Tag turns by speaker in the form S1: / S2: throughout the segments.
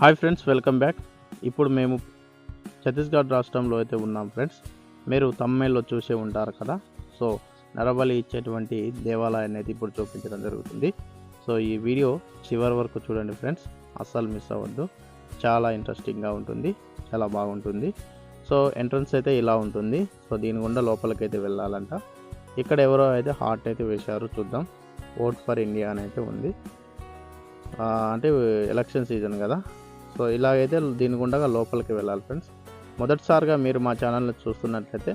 S1: hi friends welcome back ఇప్పుడు మేము ఛత్తీస్గఢ్ రాష్ట్రంలో అయితే ఉన్నాం ఫ్రెండ్స్ మీరు తమిళలో చూసే ఉంటారు కదా సో నరబలి ఇచ్చేటువంటి దేవాలయాన్ని అయితే ఇప్పుడు చూపించడం జరుగుతుంది సో ఈ వీడియో చివరి వరకు చూడండి ఫ్రెండ్స్ అస్సలు మిస్ అవ్వద్దు చాలా ఇంట్రెస్టింగ్గా ఉంటుంది చాలా బాగుంటుంది సో ఎంట్రన్స్ అయితే ఇలా ఉంటుంది సో దీని గుండా లోపలికైతే వెళ్ళాలంట ఇక్కడ ఎవరో అయితే హార్ట్ అయితే వేశారు చూద్దాం ఓట్ ఫర్ ఇండియా అని అయితే ఉంది అంటే ఎలక్షన్ సీజన్ కదా సో ఇలాగైతే దీని గుండగా లోపలికి వెళ్ళాలి ఫ్రెండ్స్ మొదటిసారిగా మీరు మా ఛానల్ని చూస్తున్నట్లయితే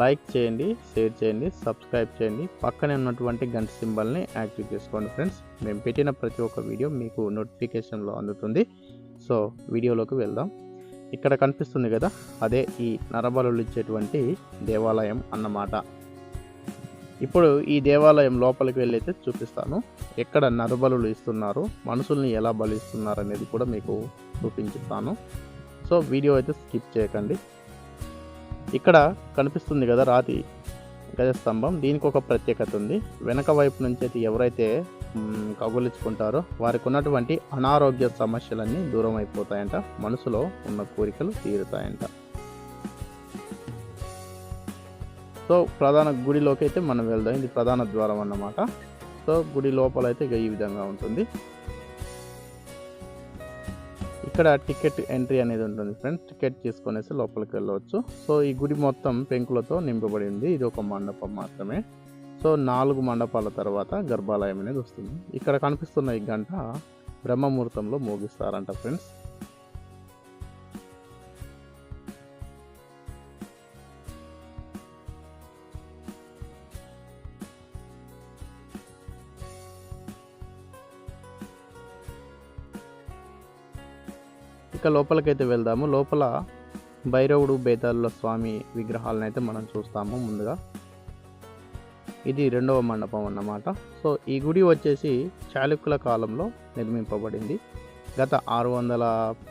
S1: లైక్ చేయండి షేర్ చేయండి సబ్స్క్రైబ్ చేయండి పక్కనే ఉన్నటువంటి గంట సింబల్ని యాక్టివ్ చేసుకోండి ఫ్రెండ్స్ మేము పెట్టిన ప్రతి ఒక్క వీడియో మీకు నోటిఫికేషన్లో అందుతుంది సో వీడియోలోకి వెళ్దాం ఇక్కడ కనిపిస్తుంది కదా అదే ఈ నరబలు ఇచ్చేటువంటి దేవాలయం అన్నమాట ఇప్పుడు ఈ దేవాలయం లోపలికి వెళ్ళైతే చూపిస్తాను ఎక్కడ నరబలు ఇస్తున్నారు మనుషుల్ని ఎలా బలిస్తున్నారు అనేది కూడా మీకు చూపించుతాను సో వీడియో అయితే స్కిప్ చేయకండి ఇక్కడ కనిపిస్తుంది కదా రాతి గజ స్తంభం దీనికి ఒక ప్రత్యేకత ఉంది వెనక వైపు నుంచి అయితే ఎవరైతే కబులించుకుంటారో వారికి ఉన్నటువంటి అనారోగ్య సమస్యలన్నీ దూరం అయిపోతాయంట మనసులో ఉన్న కోరికలు తీరుతాయంట సో ప్రధాన గుడిలోకి అయితే మనం వెళ్దాం ఇది ప్రధాన ద్వారం అన్నమాట సో గుడి లోపల అయితే ఇక ఈ విధంగా ఉంటుంది ఇక్కడ టికెట్ ఎంట్రీ అనేది ఉంటుంది ఫ్రెండ్స్ టికెట్ తీసుకునేసి లోపలికి వెళ్ళవచ్చు సో ఈ గుడి మొత్తం పెంకులతో నింపబడి ఉంది ఇది ఒక మండపం మాత్రమే సో నాలుగు మండపాల తర్వాత గర్భాలయం అనేది వస్తుంది ఇక్కడ కనిపిస్తున్న ఈ గంట బ్రహ్మముహూర్తంలో మోగిస్తారంట ఫ్రెండ్స్ ఇక లోపలికైతే వెళ్దాము లోపల భైరవుడు బేతాళుల స్వామి విగ్రహాలను అయితే మనం చూస్తాము ముందుగా ఇది రెండవ మండపం అన్నమాట సో ఈ గుడి వచ్చేసి చాళుక్యుల కాలంలో నిర్మింపబడింది గత ఆరు వందల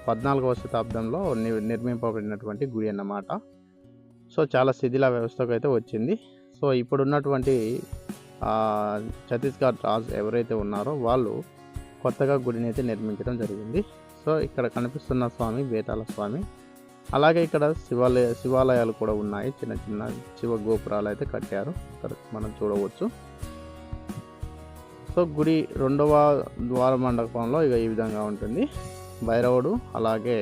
S1: పద్నాలుగవ శతాబ్దంలో నిర్మింపబడినటువంటి గుడి అన్నమాట సో చాలా శిథిల వ్యవస్థకు అయితే వచ్చింది సో ఇప్పుడున్నటువంటి ఛత్తీస్గఢ్ రాజు ఎవరైతే ఉన్నారో వాళ్ళు కొత్తగా గుడిని అయితే నిర్మించడం జరిగింది సో ఇక్కడ కనిపిస్తున్న స్వామి బేతాల స్వామి అలాగే ఇక్కడ శివాలయ శివాలయాలు కూడా ఉన్నాయి చిన్న చిన్న శివ గోపురాలు అయితే కట్టారు ఇక్కడ మనం చూడవచ్చు సో గుడి రెండవ ద్వార మండపంలో ఇక ఈ విధంగా ఉంటుంది భైరవుడు అలాగే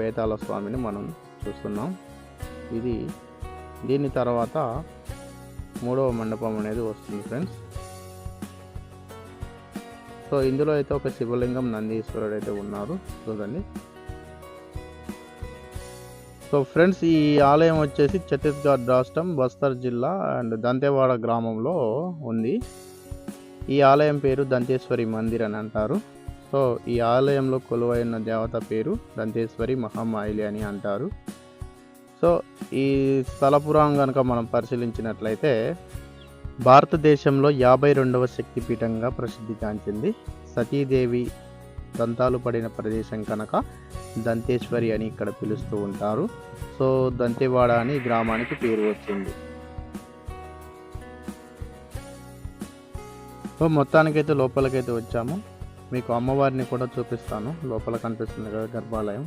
S1: బేతాల స్వామిని మనం చూస్తున్నాం ఇది దీని తర్వాత మూడవ మండపం అనేది వస్తుంది ఫ్రెండ్స్ సో ఇందులో అయితే ఒక శివలింగం నందీశ్వరుడు అయితే ఉన్నారు చూడండి సో ఫ్రెండ్స్ ఈ ఆలయం వచ్చేసి ఛత్తీస్గఢ్ రాష్ట్రం బస్తర్ జిల్లా అండ్ దంతేవాడ గ్రామంలో ఉంది ఈ ఆలయం పేరు దంతేశ్వరి మందిర్ అని అంటారు సో ఈ ఆలయంలో కొలువైన దేవత పేరు దంతేశ్వరి మహామాయిలి అని అంటారు సో ఈ స్థల పురాణం కనుక మనం పరిశీలించినట్లయితే భారతదేశంలో యాభై రెండవ శక్తిపీఠంగా ప్రసిద్ధిగాంచింది సతీదేవి దంతాలు పడిన ప్రదేశం కనుక దంతేశ్వరి అని ఇక్కడ పిలుస్తూ ఉంటారు సో దంతేవాడ అని గ్రామానికి పేరు వచ్చింది సో మొత్తానికైతే లోపలికైతే వచ్చాము మీకు అమ్మవారిని కూడా చూపిస్తాను లోపల కనిపిస్తుంది కదా గర్భాలయం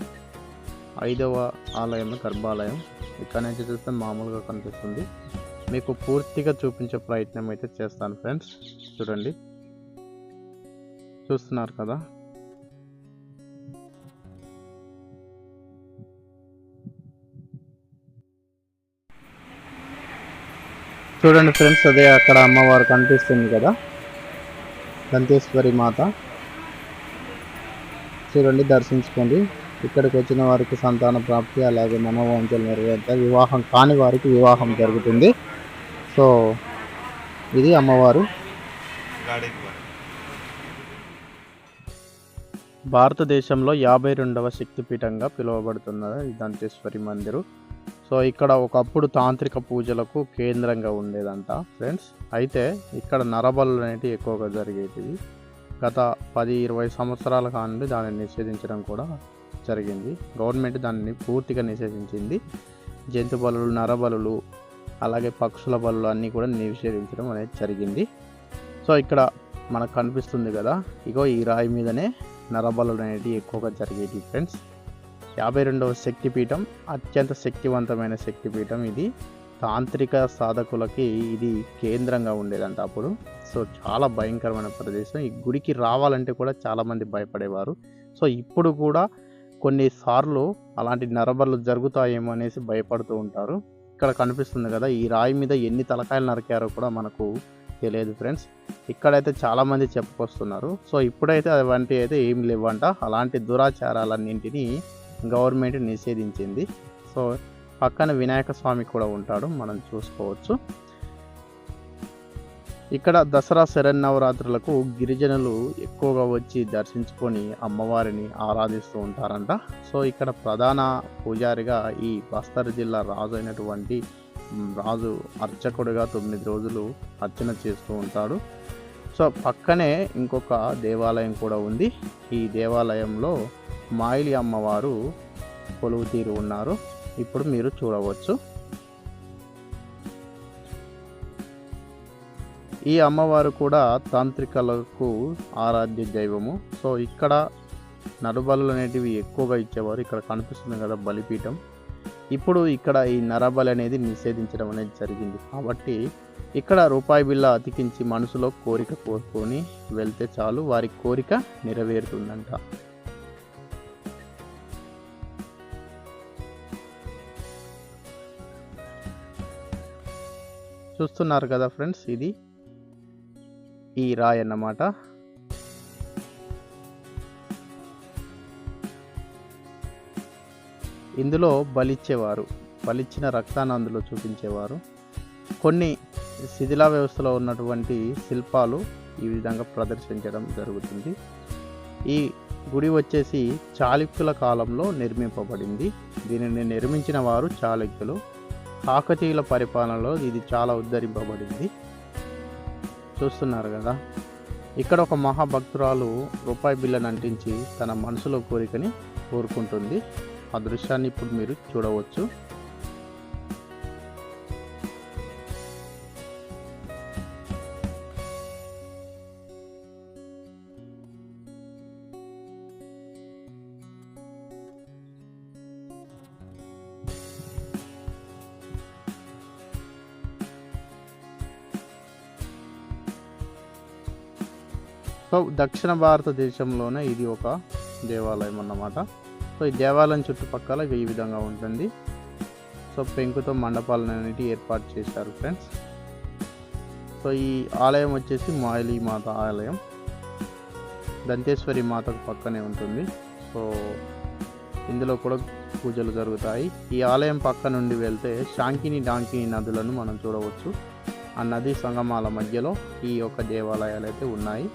S1: ఐదవ ఆలయం గర్భాలయం ఇక్కడ నుంచి చూస్తే మామూలుగా కనిపిస్తుంది మీకు పూర్తిగా చూపించే ప్రయత్నం అయితే చేస్తాను ఫ్రెండ్స్ చూడండి చూస్తున్నారు కదా చూడండి ఫ్రెండ్స్ అదే అక్కడ అమ్మవారు కనిపిస్తుంది కదా దంతేశ్వరి మాత చూడండి దర్శించుకోండి ఇక్కడికి వచ్చిన వారికి సంతాన ప్రాప్తి అలాగే మనోవాంఛలు నెరవేరుతాయి వివాహం కాని వారికి వివాహం జరుగుతుంది సో ఇది అమ్మవారు భారతదేశంలో యాభై రెండవ శక్తిపీఠంగా పిలువబడుతున్నది దంతేశ్వరి మందిరు సో ఇక్కడ ఒకప్పుడు తాంత్రిక పూజలకు కేంద్రంగా ఉండేదంట ఫ్రెండ్స్ అయితే ఇక్కడ నరబలు అనేటివి ఎక్కువగా జరిగేది గత పది ఇరవై సంవత్సరాల కానీ దాన్ని నిషేధించడం కూడా జరిగింది గవర్నమెంట్ దానిని పూర్తిగా నిషేధించింది జంతు బలు నరబలులు అలాగే పక్షుల బళ్ళు అన్నీ కూడా నిషేధించడం అనేది జరిగింది సో ఇక్కడ మనకు కనిపిస్తుంది కదా ఇగో ఈ రాయి మీదనే నరబలు అనేది ఎక్కువగా జరిగేది ఫ్రెండ్స్ యాభై రెండవ శక్తిపీఠం అత్యంత శక్తివంతమైన శక్తిపీఠం ఇది తాంత్రిక సాధకులకి ఇది కేంద్రంగా ఉండేదంట అప్పుడు సో చాలా భయంకరమైన ప్రదేశం ఈ గుడికి రావాలంటే కూడా చాలామంది భయపడేవారు సో ఇప్పుడు కూడా కొన్నిసార్లు అలాంటి నరబలు జరుగుతాయేమో అనేసి భయపడుతూ ఉంటారు ఇక్కడ కనిపిస్తుంది కదా ఈ రాయి మీద ఎన్ని తలకాయలు నరికారో కూడా మనకు తెలియదు ఫ్రెండ్స్ ఇక్కడైతే చాలామంది చెప్పుకొస్తున్నారు సో ఇప్పుడైతే అవంటివి అయితే ఏం లేవంట అలాంటి దురాచారాలన్నింటినీ గవర్నమెంట్ నిషేధించింది సో పక్కన వినాయక స్వామి కూడా ఉంటాడు మనం చూసుకోవచ్చు ఇక్కడ దసరా శరన్నవరాత్రులకు గిరిజనులు ఎక్కువగా వచ్చి దర్శించుకొని అమ్మవారిని ఆరాధిస్తూ ఉంటారంట సో ఇక్కడ ప్రధాన పూజారిగా ఈ బస్తర్ జిల్లా రాజు అయినటువంటి రాజు అర్చకుడిగా తొమ్మిది రోజులు అర్చన చేస్తూ ఉంటాడు సో పక్కనే ఇంకొక దేవాలయం కూడా ఉంది ఈ దేవాలయంలో మాయిలి అమ్మవారు కొలువు తీరు ఉన్నారు ఇప్పుడు మీరు చూడవచ్చు ఈ అమ్మవారు కూడా తాంత్రికలకు ఆరాధ్య దైవము సో ఇక్కడ నరబలు అనేటివి ఎక్కువగా ఇచ్చేవారు ఇక్కడ కనిపిస్తుంది కదా బలిపీఠం ఇప్పుడు ఇక్కడ ఈ నరబలి అనేది నిషేధించడం అనేది జరిగింది కాబట్టి ఇక్కడ రూపాయి బిల్ల అతికించి మనసులో కోరిక కోరుకొని వెళ్తే చాలు వారి కోరిక నెరవేరుతుందంట చూస్తున్నారు కదా ఫ్రెండ్స్ ఇది ఈ రాయ్ అన్నమాట ఇందులో బలిచ్చేవారు బలిచ్చిన రక్తాన్ని అందులో చూపించేవారు కొన్ని శిథిలా వ్యవస్థలో ఉన్నటువంటి శిల్పాలు ఈ విధంగా ప్రదర్శించడం జరుగుతుంది ఈ గుడి వచ్చేసి చాళుక్యుల కాలంలో నిర్మింపబడింది దీనిని నిర్మించిన వారు చాళుక్యులు కాకతీయుల పరిపాలనలో ఇది చాలా ఉద్ధరింపబడింది చూస్తున్నారు కదా ఇక్కడ ఒక మహాభక్తురాలు రూపాయి బిల్లను అంటించి తన మనసులో కోరికని కోరుకుంటుంది ఆ దృశ్యాన్ని ఇప్పుడు మీరు చూడవచ్చు సో దక్షిణ భారతదేశంలోనే ఇది ఒక దేవాలయం అన్నమాట సో ఈ దేవాలయం చుట్టుపక్కల ఈ విధంగా ఉంటుంది సో పెంకుతో మండపాలను అనేవి ఏర్పాటు చేశారు ఫ్రెండ్స్ సో ఈ ఆలయం వచ్చేసి మాయలీ మాత ఆలయం దంతేశ్వరి మాతకు పక్కనే ఉంటుంది సో ఇందులో కూడా పూజలు జరుగుతాయి ఈ ఆలయం పక్క నుండి వెళ్తే శాంకిని డాంకిని నదులను మనం చూడవచ్చు ఆ నది సంగమాల మధ్యలో ఈ యొక్క దేవాలయాలు అయితే ఉన్నాయి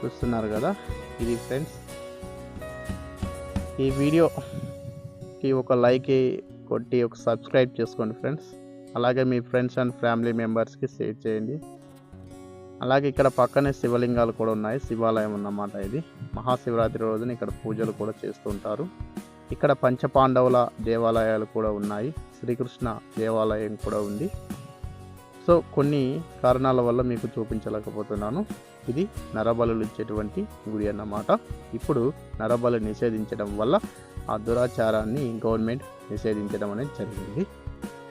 S1: చూస్తున్నారు కదా ఇది ఫ్రెండ్స్ ఈ వీడియోకి ఒక లైక్ కొట్టి ఒక సబ్స్క్రైబ్ చేసుకోండి ఫ్రెండ్స్ అలాగే మీ ఫ్రెండ్స్ అండ్ ఫ్యామిలీ మెంబర్స్కి షేర్ చేయండి అలాగే ఇక్కడ పక్కనే శివలింగాలు కూడా ఉన్నాయి శివాలయం అన్నమాట ఇది మహాశివరాత్రి రోజున ఇక్కడ పూజలు కూడా చేస్తుంటారు ఇక్కడ పంచపాండవుల దేవాలయాలు కూడా ఉన్నాయి శ్రీకృష్ణ దేవాలయం కూడా ఉంది సో కొన్ని కారణాల వల్ల మీకు చూపించలేకపోతున్నాను ఇది నరబలులు ఇచ్చేటువంటి గుడి అన్నమాట ఇప్పుడు నరబలు నిషేధించడం వల్ల ఆ దురాచారాన్ని గవర్నమెంట్ నిషేధించడం అనేది జరిగింది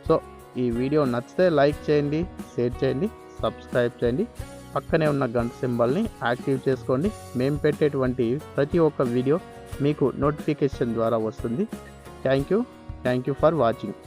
S1: సో ఈ వీడియో నచ్చితే లైక్ చేయండి షేర్ చేయండి సబ్స్క్రైబ్ చేయండి పక్కనే ఉన్న గంట సింబల్ని యాక్టివ్ చేసుకోండి మేము పెట్టేటువంటి ప్రతి ఒక్క వీడియో మీకు నోటిఫికేషన్ ద్వారా వస్తుంది thank you thank you for watching